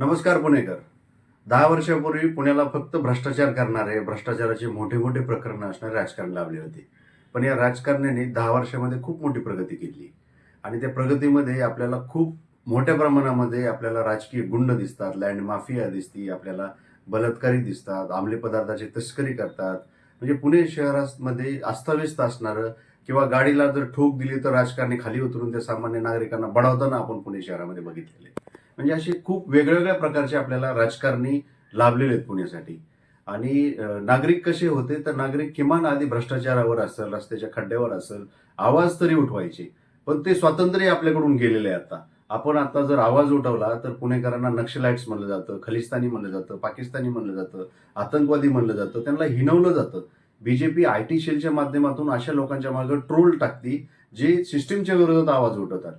नमस्कार पुणेकर. दहा वर्षापूर्वी पुण्याला फक्त भ्रष्टाचार करणारे भ्रष्टाचाराचे मोठे मोठे प्रकरण असणारे राजकारण लाभले होते. पण या राजकारण्याने दहा वर्षामध्ये खूप मोठी प्रगती केली. आणि त्या प्रगतीमध्ये आपल्याला खूप मोठ्या प्रमाणामध्ये आपल्याला राजकीय गुंड दिसतात लँड माफिया दिसती आपल्याला बलात्कारी दिसतात आमले पदार्थाची तस्करी करतात. म्हणजे पुणे शहरामध्ये अस्ताव्यस्त असणारं किंवा गाडीला जर ठोक दिली तर राजकारणी खाली उतरून त्या सामान्य नागरिकांना बढावताना आपण पुणे शहरामध्ये बघितलेले म्हणजे असे खूप वेगवेगळ्या प्रकारचे आपल्याला राजकारणी लाभलेले आहेत पुण्यासाठी. आणि नागरिक कसे होते तर नागरिक किमान आधी भ्रष्टाचारावर असेल रस्त्याच्या खड्ड्यावर असेल आवाज तरी उठवायचे. पण ते स्वातंत्र्य आपल्याकडून गेलेले आहे आता. आपण आता जर आवाज उठवला तर पुणेकरांना नक्षलाइट्स म्हणलं जातं खलिस्तानी म्हणलं जातं पाकिस्तानी म्हणलं जातं आतंकवादी म्हणलं जातं त्यांना हिनवलं जातं. बीजेपी आय टी सेलच्या माध्यमातून अशा लोकांच्या मागे ट्रोल टाकती जे सिस्टीमच्या विरोधात आवाज उठवतात.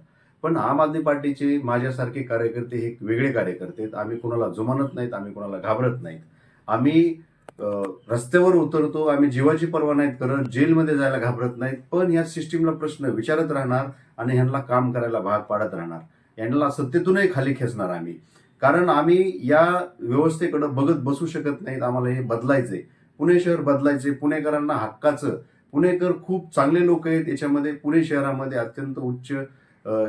पण आम आदमी पार्टीचे माझ्यासारखे कार्यकर्ते हे वेगळे कार्यकर्ते आहेत. आम्ही कोणाला जुमानत नाहीत आम्ही कोणाला घाबरत नाहीत. आम्ही रस्त्यावर उतरतो आम्ही जीवाची पर्वा नाहीत करत जेलमध्ये जायला घाबरत नाहीत. पण या सिस्टीमला प्रश्न विचारत राहणार आणि ह्यांना काम करायला भाग पाडत राहणार. यांना सत्तेतूनही खाली खेचणार आम्ही. कारण आम्ही या व्यवस्थेकडे बघत बसू शकत नाहीत. आम्हाला हे बदलायचंय. पुणे शहर बदलायचे पुणेकरांना हक्काचं. पुणेकर खूप चांगले लोक आहेत याच्यामध्ये. पुणे शहरामध्ये अत्यंत उच्च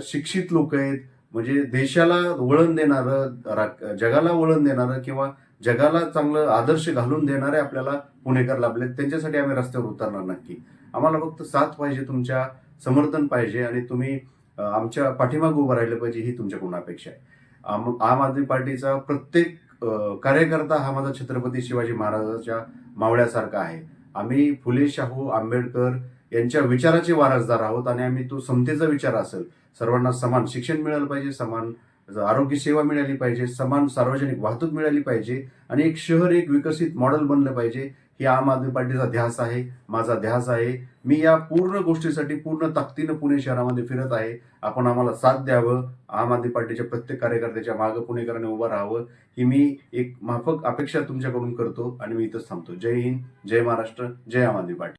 शिक्षित लोक आहेत. म्हणजे देशाला वळण देणारं रा- जगाला वळण देणारं किंवा जगाला चांगलं आदर्श घालून देणारे आपल्याला पुणेकर लाभले त्यांच्यासाठी आम्ही रस्त्यावर उतरणार नक्की. आम्हाला फक्त साथ पाहिजे तुमच्या समर्थन पाहिजे आणि तुम्ही आमच्या पाठीमागे उभं राहिलं पाहिजे ही तुमच्याकडून अपेक्षा आहे. आम आम आदमी पार्टीचा प्रत्येक कार्यकर्ता हा माझा छत्रपती शिवाजी महाराजाच्या मावळ्यासारखा आहे. आम्ही फुले शाहू आंबेडकर यांच्या विचाराचे वारसदार आहोत आणि आम्ही तो समतेचा विचार असेल. सर्वांना समान शिक्षण मिळालं पाहिजे समान आरोग्य सेवा मिळाली पाहिजे समान सार्वजनिक वाहतूक मिळाली पाहिजे आणि एक शहर एक विकसित मॉडेल बनलं पाहिजे ही आम आदमी पार्टीचा ध्यास आहे माझा ध्यास आहे. मी या पूर्ण गोष्टीसाठी पूर्ण ताकदीनं पुणे शहरामध्ये फिरत आहे. आपण आम्हाला साथ द्यावं आम आदमी पार्टीच्या प्रत्येक कार्यकर्त्याच्या मागं पुणेकरांनी उभं राहावं ही मी एक माफक अपेक्षा तुमच्याकडून करतो आणि मी इथंच थांबतो. जय हिंद जय महाराष्ट्र जय आम आदमी पार्टी.